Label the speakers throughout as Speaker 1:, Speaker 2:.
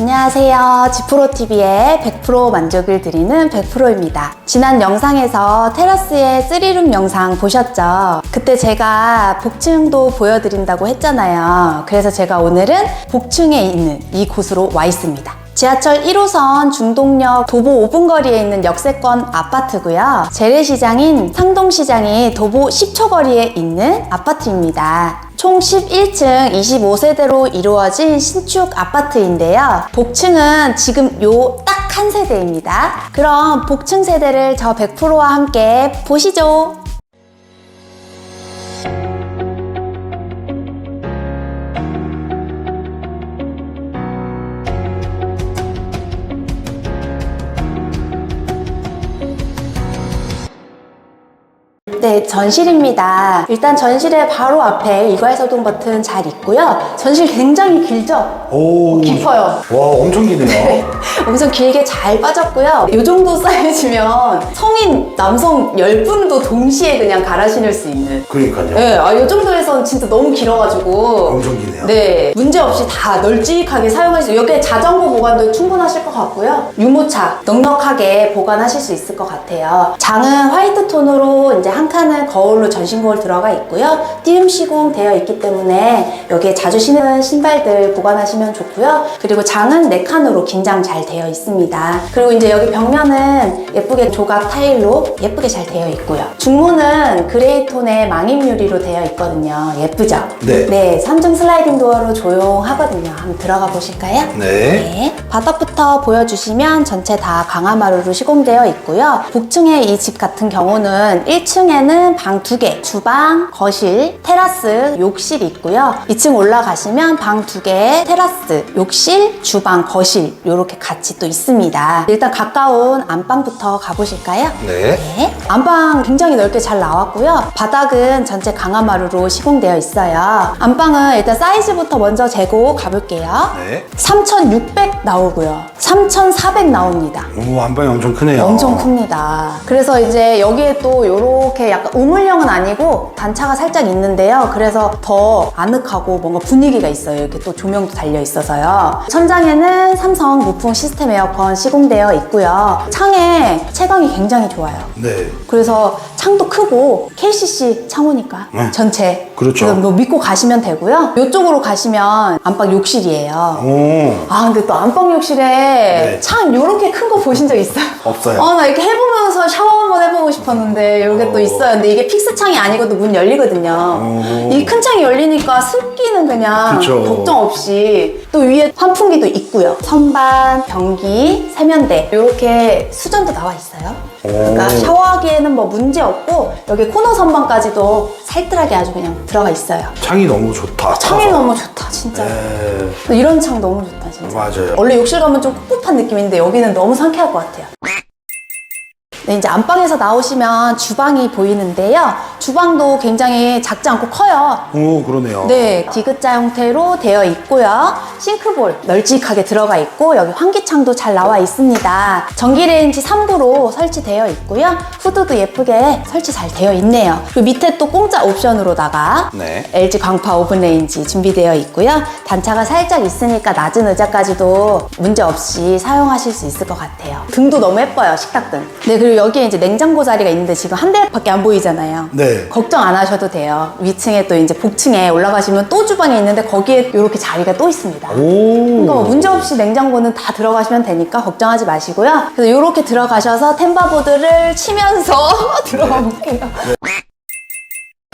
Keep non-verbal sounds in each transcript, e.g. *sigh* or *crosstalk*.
Speaker 1: 안녕하세요. 지프로TV의 100% 만족을 드리는 100%입니다. 지난 영상에서 테라스의 3룸 영상 보셨죠? 그때 제가 복층도 보여드린다고 했잖아요. 그래서 제가 오늘은 복층에 있는 이 곳으로 와 있습니다. 지하철 1호선 중동역 도보 5분 거리에 있는 역세권 아파트고요. 재래시장인 상동시장이 도보 10초 거리에 있는 아파트입니다. 총 11층 25세대로 이루어진 신축 아파트인데요. 복층은 지금 요 딱 한 세대입니다. 그럼 복층 세대를 저 100%와 함께 보시죠. 네, 전실입니다. 일단 전실의 바로 앞에 이괄서동 버튼 잘 있고요. 전실 굉장히 길죠?
Speaker 2: 오.
Speaker 1: 깊어요.
Speaker 2: 와, 엄청 기네요.
Speaker 1: 엄청 길게 잘 빠졌고요. 이 정도 사이즈면 성인 남성 10분도 동시에 그냥 갈아 신을 수 있는.
Speaker 2: 그러니까요.
Speaker 1: 네, 아, 이 정도에선 진짜 너무 길어가지고.
Speaker 2: 엄청 기네요.
Speaker 1: 네, 문제 없이 다 널찍하게 사용할 수, 여기에 자전거 보관도 충분하실 것 같고요. 유모차 넉넉하게 보관하실 수 있을 것 같아요. 장은 화이트 톤으로 이제 한 칸은 거울로 전신 거울 들어가 있고요. 띄움 시공 되어 있기 때문에 여기에 자주 신는 신발들 보관하시면 좋고요. 그리고 장은 네 칸으로 긴장 잘 되어 있습니다. 그리고 이제 여기 벽면은 예쁘게 조각 타일로 예쁘게 잘 되어 있고요. 중문은 그레이 톤의 망임 유리로 되어 있거든요. 예쁘죠?
Speaker 2: 네.
Speaker 1: 네, 3중 슬라이딩 도어로 조용하거든요. 한번 들어가 보실까요?
Speaker 2: 네.
Speaker 1: 네. 바닥부터 보여주시면 전체 다 강화마루로 시공되어 있고요. 복층의 이 집 같은 경우는 1층에 는방두 개, 주방, 거실, 테라스, 욕실이 있고요. 2층 올라가시면 방두 개, 테라스, 욕실, 주방, 거실 이렇게 같이 또 있습니다. 일단 가까운 안방부터 가보실까요?
Speaker 2: 네.
Speaker 1: 네. 안방 굉장히 넓게 잘 나왔고요. 바닥은 전체 강화마루로 시공되어 있어요. 안방은 일단 사이즈부터 먼저 재고 가볼게요.
Speaker 2: 네.
Speaker 1: 3,600 나오고요. 3,400 나옵니다.
Speaker 2: 오, 안방이 엄청 크네요.
Speaker 1: 엄청 큽니다. 그래서 이제 여기에 또 이렇게 약간 우물형은 아니고 단차가 살짝 있는데요. 그래서 더 아늑하고 뭔가 분위기가 있어요. 이렇게 또 조명도 달려 있어서요. 천장에는 삼성 무풍 시스템 에어컨 시공되어 있고요. 창에 채광이 굉장히 좋아요.
Speaker 2: 네.
Speaker 1: 그래서 창도 크고 KCC 창호니까
Speaker 2: 네.
Speaker 1: 전체
Speaker 2: 그렇죠.
Speaker 1: 그래서 뭐 믿고 가시면 되고요. 이쪽으로 가시면 안방 욕실이에요.
Speaker 2: 오.
Speaker 1: 아 근데 또 안방 욕실에
Speaker 2: 네.
Speaker 1: 창 이렇게 큰 거 보신 적 있어요? *laughs*
Speaker 2: 없어요.
Speaker 1: 아 나 이렇게 해보면서 샤워 한번 해보고 싶었는데 이렇게 또
Speaker 2: 오.
Speaker 1: 있어요. 근데 이게 픽스 창이 아니고 또문 열리거든요.
Speaker 2: 오.
Speaker 1: 이 큰 창이 열리니까 습기는 그냥
Speaker 2: 그쵸.
Speaker 1: 걱정 없이 또 위에 환풍기도 있고 요. 선반, 변기, 세면대 이렇게 수전도 나와 있어요. 그러니까
Speaker 2: 오.
Speaker 1: 샤워하기에는 뭐 문제 없고 여기 코너 선반까지도 살뜰하게 아주 그냥 들어가 있어요.
Speaker 2: 창이 너무 좋다.
Speaker 1: 창이
Speaker 2: 커서.
Speaker 1: 너무 좋다 진짜.
Speaker 2: 네.
Speaker 1: 이런 창 너무 좋다 진짜.
Speaker 2: 맞아요.
Speaker 1: 원래 욕실 가면 좀 꿉꿉한 느낌인데 여기는 너무 상쾌할 것 같아요. 네, 이제 안방에서 나오시면 주방이 보이는데요. 주방도 굉장히 작지 않고 커요.
Speaker 2: 오, 그러네요.
Speaker 1: 네, 디귿자 형태로 되어 있고요. 싱크볼 널찍하게 들어가 있고 여기 환기창도 잘 나와 있습니다. 전기레인지 3구로 설치되어 있고요. 후드도 예쁘게 설치 잘 되어 있네요. 그리고 밑에 또 공짜 옵션으로다가
Speaker 2: 네.
Speaker 1: LG 광파 오븐레인지 준비되어 있고요. 단차가 살짝 있으니까 낮은 의자까지도 문제 없이 사용하실 수 있을 것 같아요. 등도 너무 예뻐요, 식탁등. 네, 그리고 여기에 이제 냉장고 자리가 있는데 지금 한 대밖에 안 보이잖아요.
Speaker 2: 네.
Speaker 1: 걱정 안 하셔도 돼요. 위층에 또 이제 복층에 올라가시면 또 주방이 있는데 거기에 이렇게 자리가 또 있습니다.
Speaker 2: 오.
Speaker 1: 그러니까 뭐 문제 없이 냉장고는 다 들어가시면 되니까 걱정하지 마시고요. 그래서 이렇게 들어가셔서 템바보드를 치면서 *laughs* 들어가 볼게요.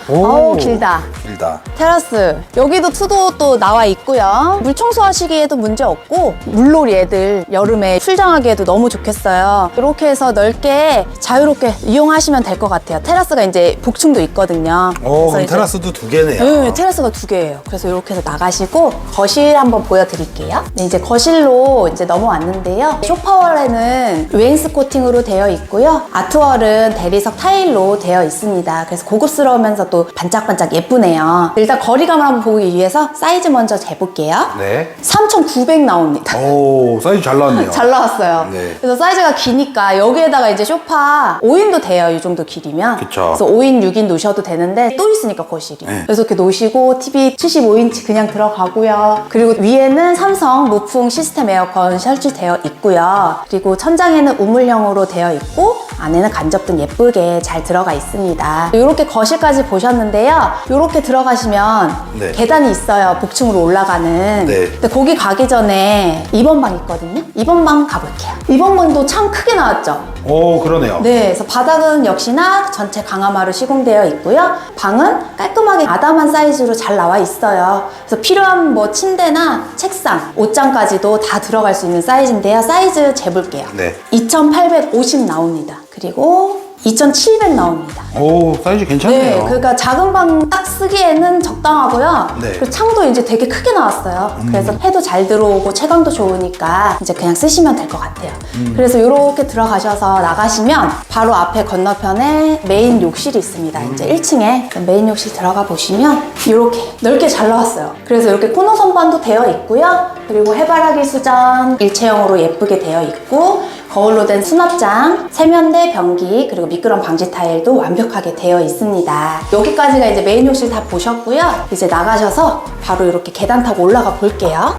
Speaker 2: 오.
Speaker 1: 어우, 길다.
Speaker 2: 길다.
Speaker 1: 테라스 여기도 투도 또 나와 있고요 물 청소하시기에도 문제 없고 물놀이 애들 여름에 출장하기에도 너무 좋겠어요 이렇게 해서 넓게 자유롭게 이용하시면 될 것 같아요 테라스가 이제 복층도 있거든요
Speaker 2: 오,
Speaker 1: 그래서
Speaker 2: 그럼
Speaker 1: 이제-
Speaker 2: 테라스도 두 개네요.
Speaker 1: 네, 테라스가 두 개예요. 그래서 이렇게 해서 나가시고 거실 한번 보여드릴게요. 네, 이제 거실로 이제 넘어왔는데요. 쇼파월에는 웨인스 코팅으로 되어 있고요. 아트월은 대리석 타일로 되어 있습니다. 그래서 고급스러우면서 또또 반짝반짝 예쁘네요. 일단 거리감을 한번 보기 위해서 사이즈 먼저 재볼게요.
Speaker 2: 네.
Speaker 1: 3,900 나옵니다.
Speaker 2: 오, 사이즈 잘 나왔네요. *laughs*
Speaker 1: 잘 나왔어요.
Speaker 2: 네.
Speaker 1: 그래서 사이즈가 기니까 여기에다가 이제 쇼파 5인도 돼요. 이 정도 길이면.
Speaker 2: 그쵸.
Speaker 1: 그래서 5인, 6인 놓으셔도 되는데 또 있으니까 거실이.
Speaker 2: 네.
Speaker 1: 그래서 이렇게 놓으시고 TV 75인치 그냥 들어가고요. 그리고 위에는 삼성 무풍 시스템 에어컨 설치되어 있고요. 그리고 천장에는 우물형으로 되어 있고 안에는 간접 등 예쁘게 잘 들어가 있습니다. 이렇게 거실까지 보셨는데요. 이렇게 들어가시면
Speaker 2: 네.
Speaker 1: 계단이 있어요. 복층으로 올라가는.
Speaker 2: 네.
Speaker 1: 근데 거기 가기 전에 2번 방 있거든요. 2번 방 가볼게요. 2번 방도 참 크게 나왔죠?
Speaker 2: 오, 그러네요.
Speaker 1: 네, 그래서 바닥은 역시나 전체 강화마루 시공되어 있고요. 방은 깔끔하게 아담한 사이즈로 잘 나와 있어요. 그래서 필요한 뭐 침대나 책상, 옷장까지도 다 들어갈 수 있는 사이즈인데요. 사이즈 재볼게요.
Speaker 2: 네.
Speaker 1: 2850 나옵니다. 그리고 2700 나옵니다.
Speaker 2: 오, 사이즈 괜찮네요.
Speaker 1: 네, 그러니까 작은 방 딱 쓰기에는 적당하고요.
Speaker 2: 네. 음.
Speaker 1: 그리고 창도 이제 되게 크게 나왔어요. 그래서 해도 잘 들어오고 채광도 좋으니까 이제 그냥 쓰시면 될 것 같아요.
Speaker 2: 음.
Speaker 1: 그래서 이렇게 들어가셔서 나가시면 바로 앞에 건너편에 메인 욕실이 있습니다.
Speaker 2: 음.
Speaker 1: 이제 1층에 메인 욕실 들어가 보시면 이렇게 넓게 잘 나왔어요. 그래서 이렇게 코너 선반도 되어 있고요. 그리고 해바라기 수전 일체형으로 예쁘게 되어 있고 거울로 된 수납장, 세면대, 변기, 그리고 미끄럼 방지 타일도 완벽하게 되어 있습니다. 여기까지가 이제 메인 욕실 다 보셨고요. 이제 나가셔서 바로 이렇게 계단 타고 올라가 볼게요.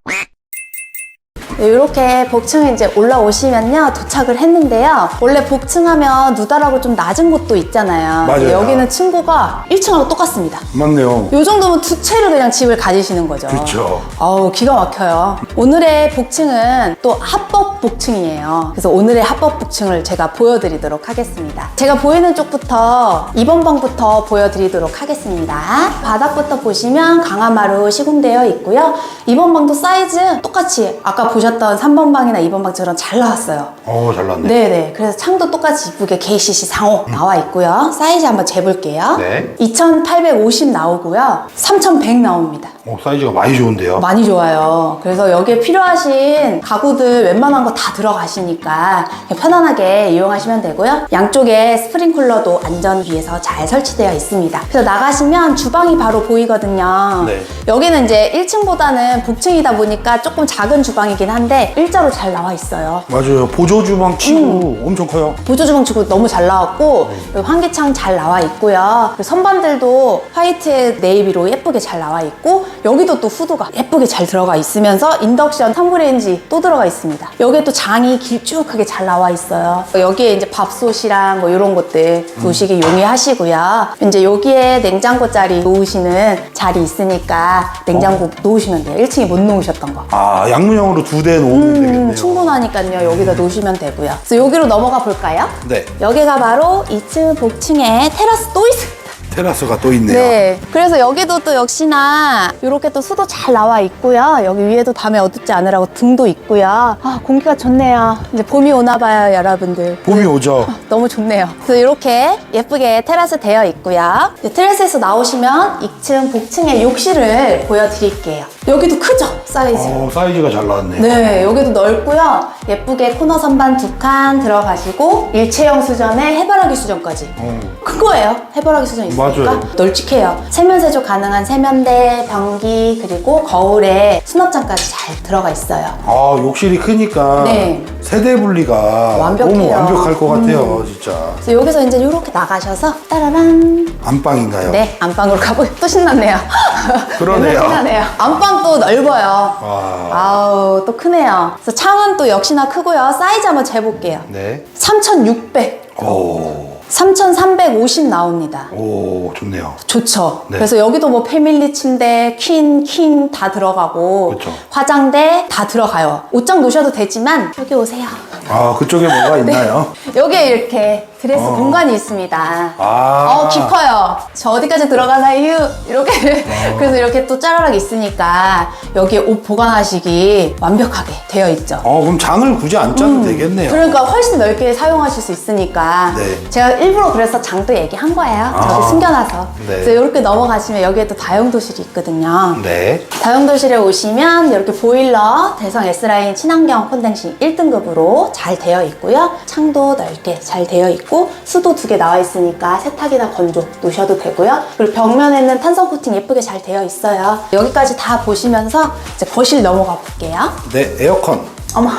Speaker 1: 이렇게 복층 이제 올라오시면요 도착을 했는데요 원래 복층하면 누다라고 좀 낮은 곳도 있잖아요
Speaker 2: 맞아요.
Speaker 1: 여기는 층고가 1층하고 똑같습니다
Speaker 2: 맞네요.
Speaker 1: 요 정도면 두 채를 그냥 집을 가지시는 거죠
Speaker 2: 그쵸.
Speaker 1: 어우 기가 막혀요 오늘의 복층은 또 합법 복층이에요 그래서 오늘의 합법 복층을 제가 보여드리도록 하겠습니다 제가 보이는 쪽부터 2번 방부터 보여드리도록 하겠습니다 바닥부터 보시면 강화마루 시공되어 있고요 2번 방도 사이즈 똑같이 아까 보셨던 3번 방이나 2번 방처럼 잘 나왔어요
Speaker 2: 오, 잘 나왔네.
Speaker 1: 네네. 그래서 창도 똑같이 이쁘게 KCC 상호 나와 있고요. 사이즈 한번 재볼게요.
Speaker 2: 네.
Speaker 1: 2850 나오고요. 3100 나옵니다.
Speaker 2: 오, 사이즈가 많이 좋은데요.
Speaker 1: 많이 좋아요. 그래서 여기에 필요하신 가구들 웬만한 거 다 들어가시니까 편안하게 이용하시면 되고요. 양쪽에 스프링쿨러도 안전 위에서 잘 설치되어 있습니다. 그래서 나가시면 주방이 바로 보이거든요.
Speaker 2: 네.
Speaker 1: 여기는 이제 1층보다는 북층이다 보니까 조금 작은 주방이긴 한데 일자로 잘 나와 있어요.
Speaker 2: 맞아요. 보조 주방 치고
Speaker 1: 음.
Speaker 2: 엄청 커요.
Speaker 1: 보조 주방 치고 너무 잘 나왔고 그리고 환기창 잘 나와 있고요 그리고 선반들도 화이트 네이비로 예쁘게 잘 나와 있고 여기도 또 후드가 예쁘게 잘 들어가 있으면서 인덕션 텀브레인지 또 들어가 있습니다 여기 에또 장이 길쭉하게 잘 나와 있어요 여기에 이제 밥솥이랑 뭐 이런 것들 놓으시기 용이하시고요 이제 여기에 냉장고 자리 놓으시는 자리 있으니까 냉장고 놓으시면 돼요 1층에 못 놓으셨던 거
Speaker 2: 아, 양문형으로 두 대 놓으면
Speaker 1: 음,
Speaker 2: 되겠네요.
Speaker 1: 충분하니까요. 여기다 놓으시면 되고요. 그래서 여기로 넘어가 볼까요?
Speaker 2: 네.
Speaker 1: 여기가 바로 2층 복층에 테라스 또 있습니다.
Speaker 2: 테라스가 또 있네요.
Speaker 1: 네. 그래서 여기도 또 역시나 이렇게 또 수도 잘 나와 있고요. 여기 위에도 밤에 어둡지 않으라고 등도 있고요. 아, 공기가 좋네요. 이제 봄이 오나 봐요, 여러분들.
Speaker 2: 봄이 오죠.
Speaker 1: 너무 좋네요. 그래서 이렇게 예쁘게 테라스 되어 있고요. 이제 테라스에서 나오시면 2층 복층의 욕실을 보여드릴게요. 여기도 크죠? 사이즈.
Speaker 2: 오, 사이즈가 잘 나왔네요.
Speaker 1: 네, 여기도 넓고요. 예쁘게 코너 선반 두 칸 들어가시고 일체형 수전에 해바라기 수전까지.
Speaker 2: 어.
Speaker 1: 큰 거예요. 해바라기 수전 있으니까
Speaker 2: 맞아요.
Speaker 1: 널찍해요. 세면 세조 가능한 세면대, 변기 그리고 거울에 수납장까지 잘 들어가 있어요.
Speaker 2: 아, 욕실이 크니까
Speaker 1: 네.
Speaker 2: 세대 분리가
Speaker 1: 완벽해요.
Speaker 2: 너무 완벽할 것 같아요, 진짜.
Speaker 1: 그래서 여기서 이제 이렇게 나가셔서 따라란
Speaker 2: 안방인가요?
Speaker 1: 네 안방으로 가보기 또 신났네요. *laughs*
Speaker 2: 그러네요.
Speaker 1: 맨날 신나네요. 안방 또 넓어요.
Speaker 2: 와.
Speaker 1: 아우 또 크네요. 그래서 창은 또 역시나 크고요. 사이즈 한번 재볼게요.
Speaker 2: 네.
Speaker 1: 3,600.
Speaker 2: 오,
Speaker 1: 3,350 나옵니다.
Speaker 2: 오, 좋네요.
Speaker 1: 좋죠.
Speaker 2: 네.
Speaker 1: 그래서 여기도 뭐 패밀리 침대, 퀸, 킹 다 들어가고
Speaker 2: 그쵸.
Speaker 1: 화장대 다 들어가요. 옷장 놓으셔도 되지만 여기 오세요.
Speaker 2: 아, 그쪽에 *laughs*
Speaker 1: 네.
Speaker 2: 뭐가 있나요?
Speaker 1: 여기에 이렇게 드레스
Speaker 2: 어.
Speaker 1: 공간이 있습니다.
Speaker 2: 아.
Speaker 1: 어, 깊어요. 저 어디까지 들어가나요? 이렇게.
Speaker 2: 어. *laughs*
Speaker 1: 그래서 이렇게 또 짜라락 있으니까 여기에 옷 보관하시기 완벽하게 되어 있죠.
Speaker 2: 어, 그럼 장을 굳이 안 짜도 되겠네요.
Speaker 1: 그러니까 훨씬 넓게 사용하실 수 있으니까
Speaker 2: 네.
Speaker 1: 제가 일부러 그래서 장도 얘기한 거예요. 저기
Speaker 2: 아.
Speaker 1: 숨겨놔서.
Speaker 2: 네.
Speaker 1: 그래서 이렇게 넘어가시면 여기에도 다용도실이 있거든요.
Speaker 2: 네.
Speaker 1: 다용도실에 오시면 이렇게 보일러 대성 S라인 친환경 콘덴싱 1등급으로 잘 되어 있고요. 창도 넓게 잘 되어 있고 수도 두 개 나와 있으니까 세탁이나 건조 놓으셔도 되고요. 그리고 벽면에는 탄성 코팅 예쁘게 잘 되어 있어요. 여기까지 다 보시면서 이제 거실 넘어가 볼게요.
Speaker 2: 네, 에어컨.
Speaker 1: 어머.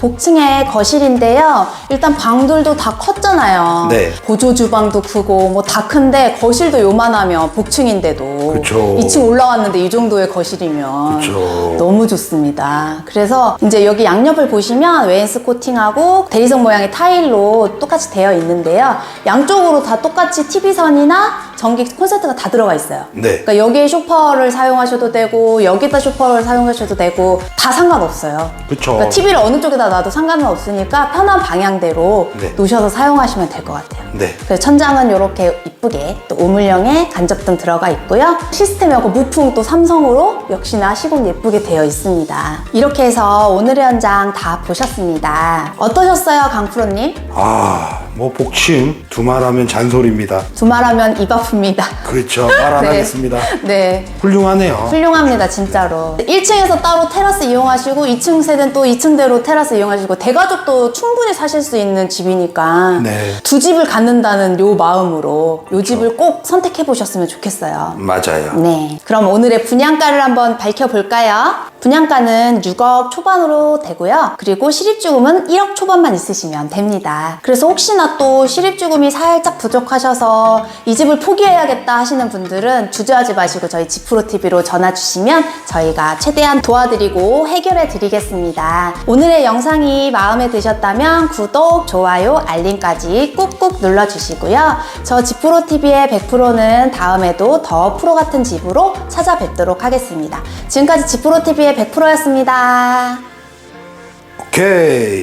Speaker 1: 복층의 거실인데요. 일단 방들도 다 컸잖아요.
Speaker 2: 네.
Speaker 1: 보조 주방도 크고 뭐 다 큰데 거실도 요만하면 복층인데도
Speaker 2: 그쵸.
Speaker 1: 2층 올라왔는데 이 정도의 거실이면
Speaker 2: 그쵸.
Speaker 1: 너무 좋습니다. 그래서 이제 여기 양옆을 보시면 웨인스 코팅하고 대리석 모양의 타일로 똑같이 되어 있는데요. 양쪽으로 다 똑같이 TV선이나 전기 콘센트가 다 들어가 있어요.
Speaker 2: 네.
Speaker 1: 그러니까 여기에 쇼파를 사용하셔도 되고 여기다 쇼파를 사용하셔도 되고 다 상관없어요.
Speaker 2: 그쵸.
Speaker 1: 그러니까 TV를 어느 쪽에다 놔도 상관은 없으니까 편한 방향대로
Speaker 2: 네.
Speaker 1: 놓으셔서 사용하시면 될 것 같아요.
Speaker 2: 네.
Speaker 1: 그래서 천장은 이렇게 이쁘게 또 우물형의 간접등 들어가 있고요. 시스템하고 무풍 또 삼성으로 역시나 시공 예쁘게 되어 있습니다. 이렇게 해서 오늘의 현장 다 보셨습니다. 어떠셨어요, 강프로님?
Speaker 2: 아, 뭐 복층 두말하면 잔소리입니다.
Speaker 1: 두말하면 입 아픕니다.
Speaker 2: 그렇죠. *laughs* 말 안
Speaker 1: 네.
Speaker 2: 하겠습니다.
Speaker 1: 네.
Speaker 2: 훌륭하네요.
Speaker 1: 훌륭합니다, 진짜로. 1층에서 따로 테라스 이용하시고, 2층 세대는 또 2층대로 테라스 이용하시고, 대가족도 충분히 사실 수 있는 집이니까,
Speaker 2: 네.
Speaker 1: 두 집을 갖는다는 요 마음으로, 요 집을 꼭 선택해 보셨으면 좋겠어요.
Speaker 2: 맞아요.
Speaker 1: 네. 그럼 오늘의 분양가를 한번 밝혀볼까요? 분양가는 6억 초반으로 되고요. 그리고 실입주금은 1억 초반만 있으시면 됩니다. 그래서 혹시나 또 실입주금이 살짝 부족하셔서 이 집을 포기해야겠다 하시는 분들은 주저하지 마시고 저희 지프로TV로 전화 주시면 저희가 최대한 도와드리고 해결해 드리겠습니다. 오늘의 영상이 마음에 드셨다면 구독, 좋아요, 알림까지 꾹꾹 눌러주시고요. 저 지프로TV의 100%는 다음에도 더 프로 같은 집으로 찾아뵙도록 하겠습니다. 지금까지 지프로TV의 100%였습니다.
Speaker 2: 오케이.